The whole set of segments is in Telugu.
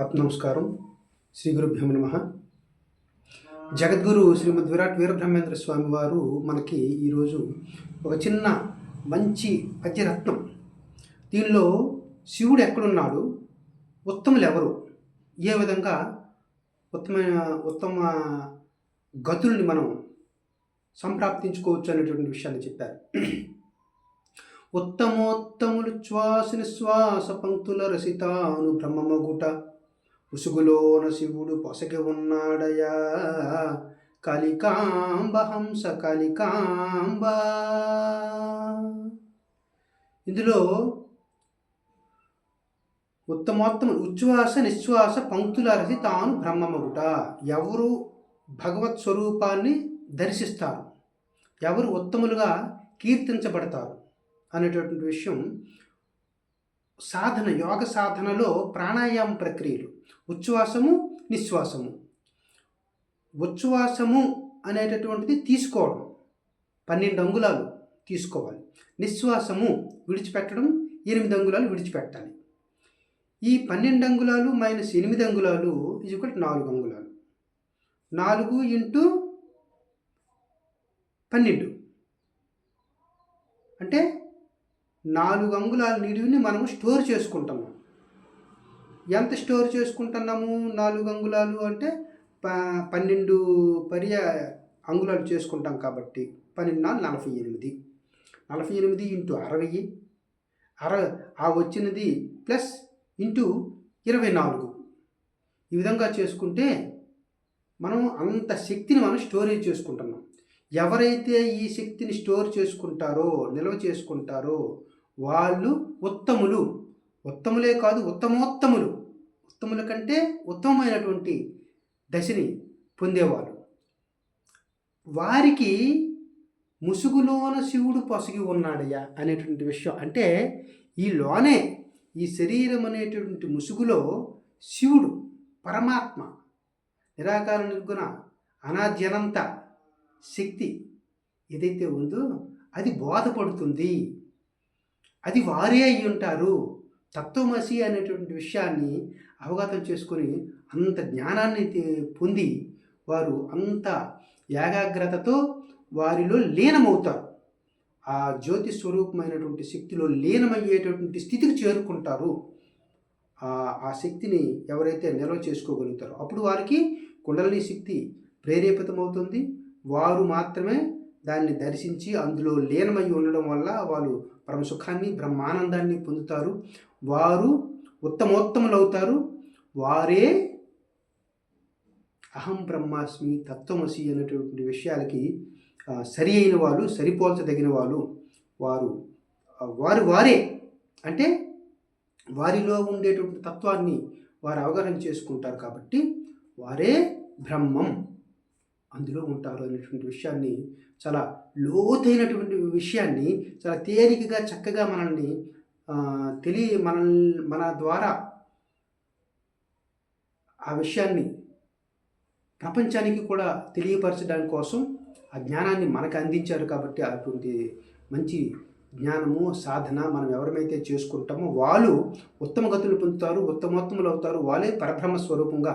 ఆత్మ నమస్కారం శ్రీ గురుభ్యం నమ. జగద్గురు శ్రీమద్ విరాట్ వీరబ్రహ్మేంద్ర స్వామి వారు మనకి ఈరోజు ఒక చిన్న మంచి పద్యరత్నం దీనిలో శివుడు ఎక్కడున్నాడు? ఉత్తములు ఎవరు? ఏ విధంగా ఉత్తమైన ఉత్తమ గతుల్ని మనం సంప్రాప్తించుకోవచ్చు అనేటువంటి విషయాన్ని చెప్పారు. ఉత్తమోత్తములు శ్వాస పంక్తుల రసితాను బ్రహ్మమగుట. ఉసుగులోన శివుడు పొసగి ఉన్నాడయా కలికాంబ హంస కలికాంబ ఇందులో ఉత్తమోత్తమ ఉచ్ఛ్వాస నిశ్వాస పంక్తుల రసి తాను బ్రహ్మమగుట. ఎవరు భగవత్ స్వరూపాన్ని దర్శిస్తారు? ఎవరు ఉత్తములుగా కీర్తించబడతారు? అనేటటువంటి విషయం సాధన యోగ సాధనలో ప్రాణాయామ ప్రక్రియలు. ఉచ్ఛ్వాసము నిశ్వాసము. ఉచ్ఛ్వాసము అనేటటువంటిది తీసుకోవడం. పన్నెండు అంగుళాలు తీసుకోవాలి. నిశ్వాసము విడిచిపెట్టడం ఎనిమిది అంగుళాలు విడిచిపెట్టాలి. ఈ పన్నెండు అంగుళాలు మైనస్ ఎనిమిది అంగుళాలు ఇది ఒకటి నాలుగు అంగుళాలు. నాలుగు ఇంటూ పన్నెండు. అంటే నాలుగు అంగుళాల నిడివిని మనము స్టోర్ చేసుకుంటున్నాం ఎంత స్టోర్ చేసుకుంటున్నాము నాలుగు అంగుళాలు అంటే ప పన్నెండు పర్య అంగుళాలు చేసుకుంటాం కాబట్టి పన్నెండు నాలుగు నలభై ఎనిమిది. నలభై ఎనిమిది ఇంటూ అరవై. అర ఆ వచ్చినది ప్లస్ ఇంటూ ఇరవై నాలుగు. ఈ విధంగా చేసుకుంటే మనం అంత శక్తిని మనం స్టోరేజ్ చేసుకుంటున్నాం. ఎవరైతే ఈ శక్తిని స్టోర్ చేసుకుంటారో నిల్వ చేసుకుంటారో వాళ్ళు ఉత్తములు. ఉత్తములే కాదు ఉత్తమోత్తములు. ఉత్తముల కంటే ఉత్తమమైనటువంటి దశని పొందేవారు వారికి ముసుగులోన శివుడు పసిగి ఉన్నాడయ్యా అనేటువంటి విషయం. అంటే ఈ లోనే ఈ శరీరం అనేటువంటి ముసుగులో శివుడు పరమాత్మ నిరాకార నిర్గుణ అనాద్యనంత శక్తి ఏదైతే ఉందో అది బోధపడుతుంది. అది వారే అయి ఉంటారు తత్వమసి అనేటువంటి విషయాన్ని అవగతం చేసుకొని అంత జ్ఞానాన్ని పొంది వారు అంత ఏకాగ్రతతో వారిలో లీనమవుతారు. ఆ జ్యోతి స్వరూపమైనటువంటి శక్తిలో లీనమయ్యేటటువంటి స్థితికి చేరుకుంటారు. ఆ ఆ శక్తిని ఎవరైతే నిల్వ చేసుకోగలుగుతారో అప్పుడు వారికి కుండలిని శక్తి ప్రేరేపితమవుతుంది. వారు మాత్రమే దాన్ని దర్శించి అందులో లీనమై ఉండడం వల్ల వాళ్ళు పరమసుఖాన్ని బ్రహ్మానందాన్ని పొందుతారు. వారు ఉత్తమోత్తములు అవుతారు వారే అహం బ్రహ్మాస్మి తత్వమసి అనేటువంటి విషయాలకి సరి అయిన వాళ్ళు సరిపోల్చదగిన వాళ్ళు వారు వారు వారే. అంటే వారిలో ఉండేటువంటి తత్వాన్ని వారు అవగాహన చేసుకుంటారు కాబట్టి వారే బ్రహ్మం. అందులో ఉంటారు అనేటువంటి విషయాన్ని చాలా లోతైనటువంటి విషయాన్ని చాలా తేలికగా చక్కగా మనల్ని తెలియ మన మన ద్వారా ఆ విషయాన్ని ప్రపంచానికి కూడా తెలియపరచడానికి కోసం ఆ జ్ఞానాన్ని మనకు అందించారు కాబట్టి అటువంటి మంచి జ్ఞానము సాధన మనం ఎవరమైతే చేసుకుంటామో వాళ్ళు ఉత్తమ గతులు పొందుతారు ఉత్తమోత్తములు అవుతారు వాళ్ళే పరబ్రహ్మ స్వరూపంగా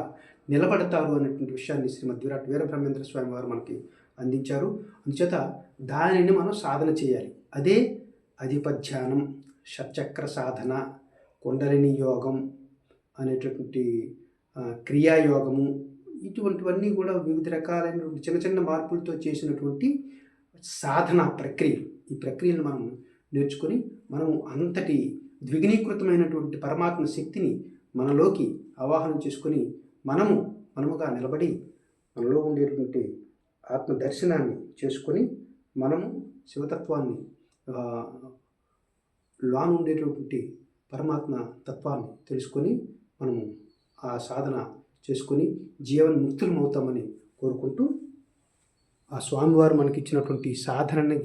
నిలబడతారు అనేటువంటి విషయాన్ని శ్రీమద్ విరాట్ వీరబ్రహ్మేంద్ర స్వామి వారు మనకి అందించారు. అందుచేత దానిని మనం సాధన చేయాలి. అదే అధిపధ్యానం షట్చక్ర సాధన కుండలిని యోగం అనేటటువంటి క్రియాయోగము ఇటువంటివన్నీ కూడా వివిధ రకాలైనటువంటి చిన్న చిన్న మార్పులతో చేసినటువంటి సాధన ప్రక్రియలు ఈ ప్రక్రియను మనం నేర్చుకొని మనం అంతటి ద్విగుణీకృతమైనటువంటి పరమాత్మ శక్తిని మనలోకి ఆవాహనం చేసుకొని మనము మనముగా నిలబడి మనలో ఉండేటువంటి ఆత్మ దర్శనాన్ని చేసుకొని మనము శివతత్వాన్ని లోన్ ఉండేటటువంటి పరమాత్మ తత్వాన్ని తెలుసుకొని మనము ఆ సాధన చేసుకొని జీవన ముక్తులమవుతామని కోరుకుంటూ ఆ స్వామివారు మనకి ఇచ్చినటువంటి సాధనని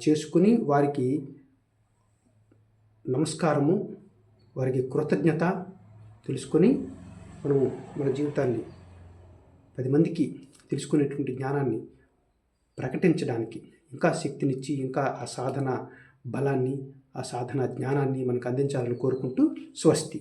చేసుకుని వారికి నమస్కారము వారికి కృతజ్ఞత తెలుసుకొని మనము మన జీవితాన్ని పది మందికి తెలుసుకునేటువంటి జ్ఞానాన్ని ప్రకటించడానికి ఇంకా శక్తినిచ్చి ఇంకా ఆ సాధన బలాన్ని ఆ సాధన జ్ఞానాన్ని మనకు అందించాలని కోరుకుంటూ స్వస్తి.